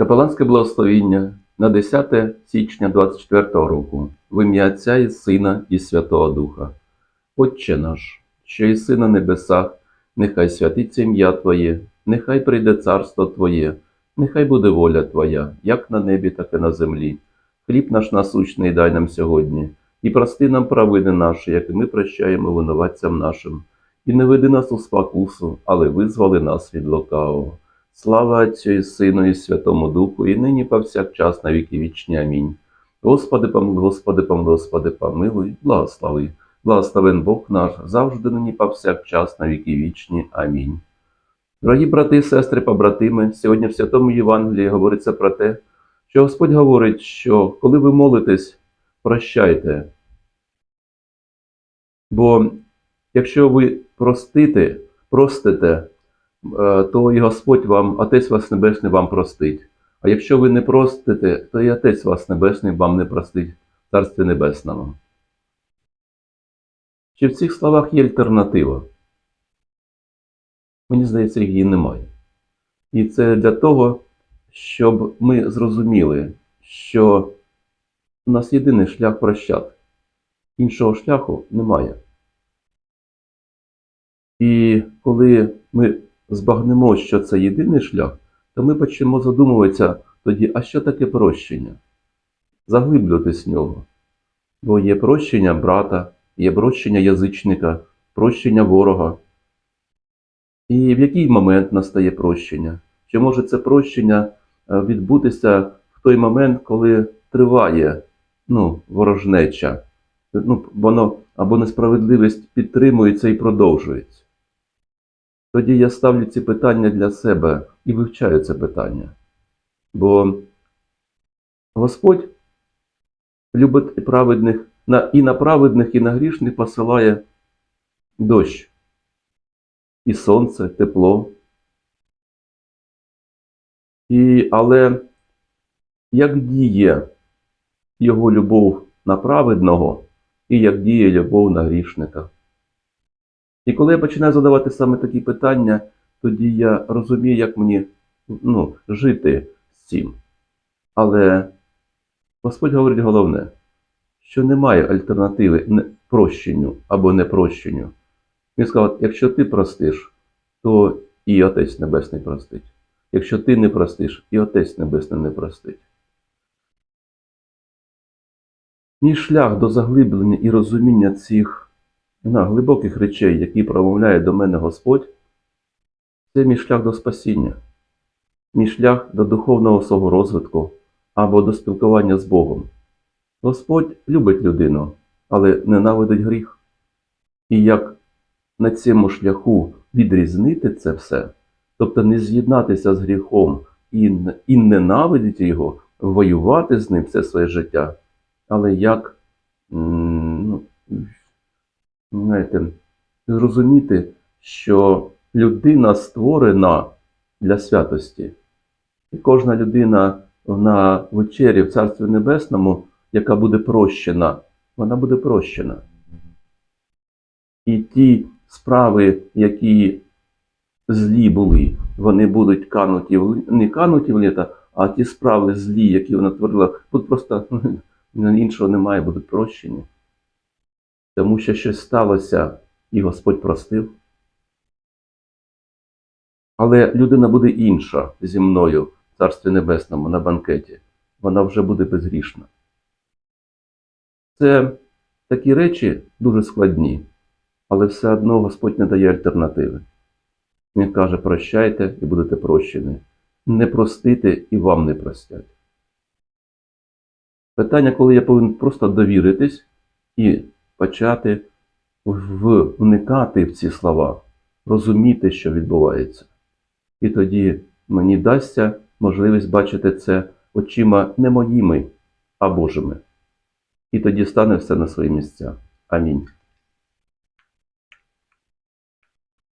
Капеланське благословіння на 10 січня 24 року в ім'я Отця і Сина і Святого Духа. Отче наш, що єси на небесах, нехай святиться ім'я Твоє, нехай прийде царство Твоє, нехай буде воля Твоя, як на небі, так і на землі. Хліб наш насущний дай нам сьогодні, і прости нам провини наші, як і ми прощаємо винуватцям нашим. І не веди нас у спокусу, але визволи нас від лукавого. Слава Отцю і Сину і Святому Духу, і нині повсякчас на віки вічні. Амінь. Господи помилуй, Господи помилуй, Господи помилуй, благослови. Благословен Бог наш, завжди нині повсякчас на віки вічні. Амінь. Дорогі брати сестри, побратими, сьогодні в Святому Євангелії говориться про те, що Господь говорить, що коли ви молитесь, прощайте. Бо якщо ви простите, простите, то і Господь вам, Отець вас Небесний вам простить. А якщо ви не простите, то і Отець вас Небесний вам не простить в Царстві Небесному. Чи в цих словах є альтернатива? Мені здається, її немає. І це для того, щоб ми зрозуміли, що у нас єдиний шлях прощати. Іншого шляху немає. І коли ми збагнемо, що це єдиний шлях, то ми почнемо задумуватися тоді, а що таке прощення? Заглиблюватись в нього. Бо є прощення брата, є прощення язичника, прощення ворога. І в який момент настає прощення? Чи може це прощення е, відбутися в той момент, коли триває ну, ворожнеча? Ну, воно або несправедливість підтримується і продовжується. Тоді я ставлю ці питання для себе і вивчаю це питання. Бо Господь любить праведних, і на праведних, і на грішних посилає дощ, і сонце, тепло. І, але як діє його любов на праведного, і як діє любов на грішника? І коли я починаю задавати саме такі питання, тоді я розумію, як мені ну, жити з цим. Але Господь говорить головне, що немає альтернативи прощенню або непрощенню. Він сказав, якщо ти простиш, то і Отець Небесний простить. Якщо ти не простиш, і Отець Небесний не простить. Мій шлях до заглиблення і розуміння цих на глибоких речей, які промовляє до мене Господь, це мій шлях до спасіння, мій шлях до духовного свого розвитку або до спілкування з Богом. Господь любить людину, але ненавидить гріх. І як на цьому шляху відрізнити це все, тобто не з'єднатися з гріхом і, і ненавидіти його, воювати з ним все своє життя, але як знаєте, зрозуміти, що людина створена для святості. І кожна людина на вечері в Царстві Небесному, яка буде прощена, вона буде прощена. І ті справи, які злі були, вони будуть кануті в не кануті в літо, а ті справи злі, які вона творила, будуть просто іншого немає, будуть прощені тому що щось сталося, і Господь простив. Але людина буде інша зі мною в Царстві Небесному на банкеті. Вона вже буде безгрішна. Це такі речі дуже складні, але все одно Господь не дає альтернативи. Він каже: прощайте і будете прощені. Не простите і вам не простять. Питання, коли я повинен просто довіритись і почати вникати в ці слова, розуміти, що відбувається. І тоді мені дасться можливість бачити це очима не моїми, а Божими. І тоді стане все на свої місця. Амінь.